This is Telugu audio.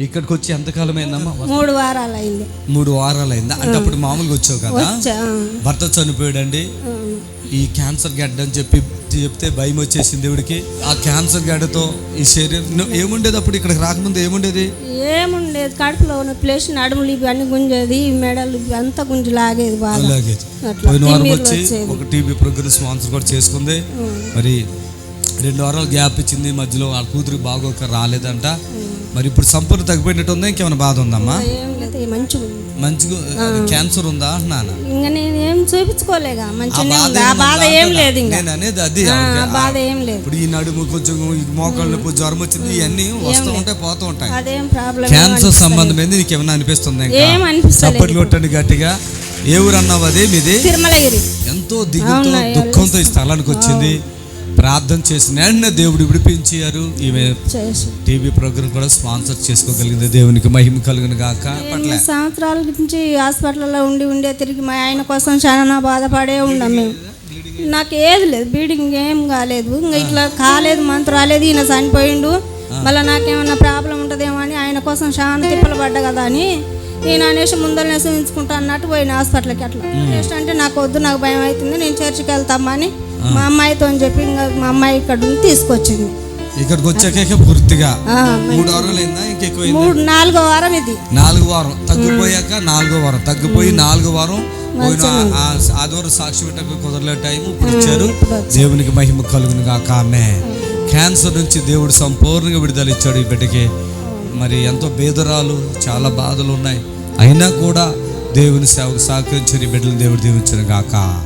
ఇక్కడికి వచ్చి ఎంతకాలం అయిందమ్మా మూడు వారాలు అయింది మూడు వారాలు అయిందా అంటే అప్పుడు మామూలుగా వచ్చావు కదా? భర్త చనిపోయాడండి. ఆ, ఈ క్యాన్సర్ గడ్డ అని చెప్పి చెప్తే భయం వచ్చేసింది దేవుడికి ఆ క్యాన్సర్ గడ్డతో ఈ శరీరం ఏముండేది అప్పుడు ఇక్కడికి రాకముందు ఏముండేది? ఏముండేది? కడుపులో ఉన్న ప్లేస్ నడుములు ఇవి అన్ని గుంజేది మెడలు అంతా గుంజి లాగేది బాగా. అట్లా పోయిన వారం వచ్చి. ఒక టీవీ ప్రోగ్రామ్ స్పాన్సర్ కూడా చేసుకుంది. మరి రెండు వారాలు గ్యాప్ ఇచ్చింది. మధ్యలో వాళ్ళ కూతురికి బాగోక రాలేదంట. మరి ఇప్పుడు సంపూర్ణ తగ్గిపోయినట్టు ఉందా ఇంకేమైనా బాధ ఉందమ్మా? ఏం లేదు మంచిగా ఉంది. మంచిగా అది క్యాన్సర్ ఉందా అంటున్నాను? ఇంకా నేను ఏం చూపించుకోలేగా. మంచిగానే బాధ ఉంది ఆ ఏమన్నా బాధ ఏం? లేదు ఇంకా. నేను అనేది అది. ఆ, ఆవిడకి. ఆ బాధ ఏం లేదు. ఇప్పుడు ఈ నడుము కొంచెం ఈ మోకాళ్ళ నొప్పి జ్వరం వచ్చింది ఇవన్నీ వస్తూ ఉంటాయి పోతూ ఉంటాయి. అదేం ప్రాబ్లం క్యాన్సర్ సంబంధమైంది నీకు ఏమైనా అనిపిస్తుంది? ఏం అనిపిస్తలేదు. చప్పట్లు కొట్టండి గట్టిగా. ఏ ఊరు అన్నావు అదే మీది? తిరుమలగిరి. ఎంతో దిగుతో దుఃఖంతో ఈ స్థలానికి వచ్చింది. ప్రార్థన చేసిన వెంటనే దేవుడు విడిపించారు. ఈమె టీవీ ప్రోగ్రామ్ కూడా స్పాన్సర్ చేసుకోగలిగింది. దేవునికి మహిమ కలుగును గాక. ఎనిమిది సంవత్సరాల నుంచి హాస్పిటల్లో ఉండి ఉండే తిరిగి మా ఆయన కోసం చాలా బాధపడే ఉన్నాం మేము. నాకు ఏది లేదు. బీడింగ్ ఏం కాలేదు. ఇంకా ఇట్లా కాలేదు మంత్ రాలేదు ఈయన చనిపోయిండు. మళ్ళీ నాకేమన్నా ప్రాబ్లం ఉంటుందేమో అని ఆయన కోసం చాలా తిప్పలు పడ్డా కదా అని ఈయన అనేసి ముందర ఉంచుకుంటా అన్నట్టు పోయిన హాస్పిటల్కి అట్లా. నెక్స్ట్ అంటే నాకు వద్దు నాకు భయం అవుతుంది నేను చర్చికి వెళ్తామని మా అమ్మాయితో చెప్పి ఇంకా మా అమ్మాయి ఇక్కడ ఉండి తీసుకొచ్చింది. ఇక్కడికి వచ్చాక పూర్తిగా. మూడు వారాలు అయిందా ఇంకెక్కువ మూడు నాలుగో వారం ఇది. నాలుగు వారం. తగ్గిపోయాక నాలుగో వారం. తగ్గిపోయి నాలుగో వారం ఆదివారం సాక్షి పెట్టక కుదరలే టైం. ఇప్పుడు ఇచ్చారు. దేవునికి మహిమ కలుగును గాక. ఆమె క్యాన్సర్ నుంచి దేవుడు సంపూర్ణంగా విడుదల ఇచ్చాడు ఈ బిడ్డకి. మరి ఎంతో బేదరాలు చాలా బాధలు ఉన్నాయి. అయినా కూడా దేవుని సేవకు సహకరించిన ఈ బిడ్డలు దేవుడు దీవించిన గాక.